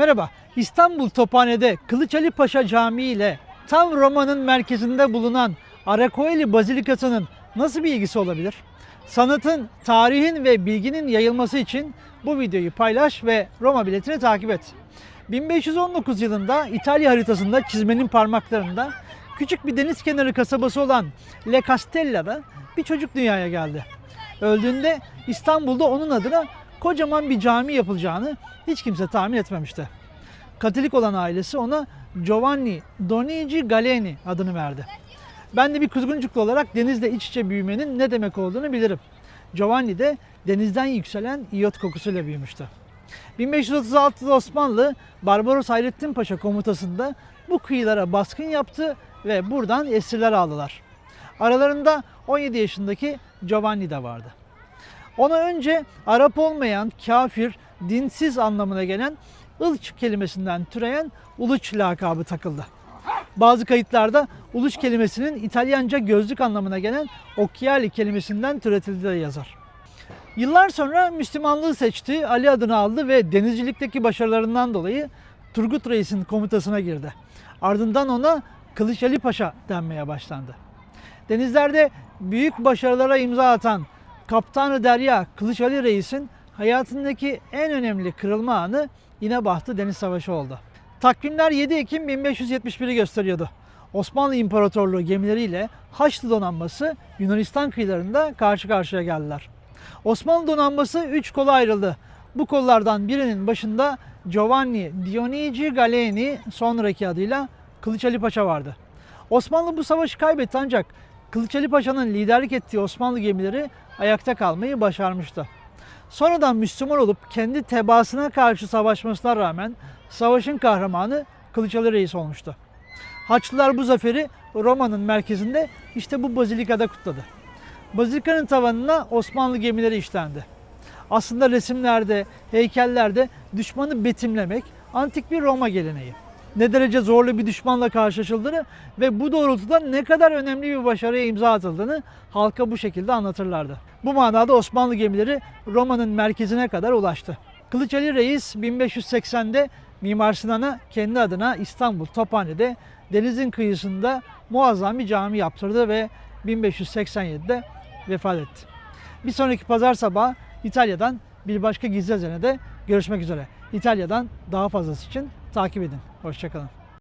Merhaba, İstanbul Tophane'de Kılıç Ali Paşa Camii ile tam Roma'nın merkezinde bulunan Arakoeli Bazilikası'nın nasıl bir ilgisi olabilir? Sanatın, tarihin ve bilginin yayılması için bu videoyu paylaş ve Roma biletini takip et. 1519 yılında İtalya haritasında çizmenin parmaklarında küçük bir deniz kenarı kasabası olan Le Castella'da bir çocuk dünyaya geldi. Öldüğünde İstanbul'da onun adına kocaman bir cami yapılacağını hiç kimse tahmin etmemişti. Katolik olan ailesi ona Giovanni Donici Galeni adını verdi. Ben de bir kuzguncuklu olarak denizle iç içe büyümenin ne demek olduğunu bilirim. Giovanni de denizden yükselen iyot kokusuyla büyümüştü. 1536'da Osmanlı Barbaros Hayrettin Paşa komutasında bu kıyılara baskın yaptı ve buradan esirler aldılar. Aralarında 17 yaşındaki Giovanni de vardı. Ona önce Arap olmayan, kafir, dinsiz anlamına gelen ılç kelimesinden türeyen uluç lakabı takıldı. Bazı kayıtlarda uluç kelimesinin İtalyanca gözlük anlamına gelen occhiali kelimesinden türetildiği de yazar. Yıllar sonra Müslümanlığı seçti, Ali adını aldı ve denizcilikteki başarılarından dolayı Turgut Reis'in komutasına girdi. Ardından ona Kılıç Ali Paşa denmeye başlandı. Denizlerde büyük başarılara imza atan Kaptanı Derya Kılıç Ali Reis'in hayatındaki en önemli kırılma anı İnebahtı Deniz Savaşı oldu. Takvimler 7 Ekim 1571'i gösteriyordu. Osmanlı İmparatorluğu gemileriyle Haçlı donanması Yunanistan kıyılarında karşı karşıya geldiler. Osmanlı donanması 3 kola ayrıldı. Bu kollardan birinin başında Giovanni Dionigi Galeni sonraki adıyla Kılıç Ali Paşa vardı. Osmanlı bu savaşı kaybetti ancak Kılıç Ali Paşa'nın liderlik ettiği Osmanlı gemileri ayakta kalmayı başarmıştı. Sonradan Müslüman olup kendi tebaasına karşı savaşmasına rağmen savaşın kahramanı Kılıç Ali Reis olmuştu. Haçlılar bu zaferi Roma'nın merkezinde işte bu bazilikada kutladı. Bazilikanın tavanına Osmanlı gemileri işlendi. Aslında resimlerde, heykellerde düşmanı betimlemek antik bir Roma geleneği. Ne derece zorlu bir düşmanla karşılaşıldığını ve bu doğrultuda ne kadar önemli bir başarıya imza atıldığını halka bu şekilde anlatırlardı. Bu manada Osmanlı gemileri Roma'nın merkezine kadar ulaştı. Kılıç Ali Reis 1580'de Mimar Sinan'a kendi adına İstanbul Tophane'de denizin kıyısında muazzam bir cami yaptırdı ve 1587'de vefat etti. Bir sonraki pazar sabahı İtalya'dan bir başka gizli hazinede görüşmek üzere. İtalya'dan daha fazlası için takip edin. Hoşçakalın.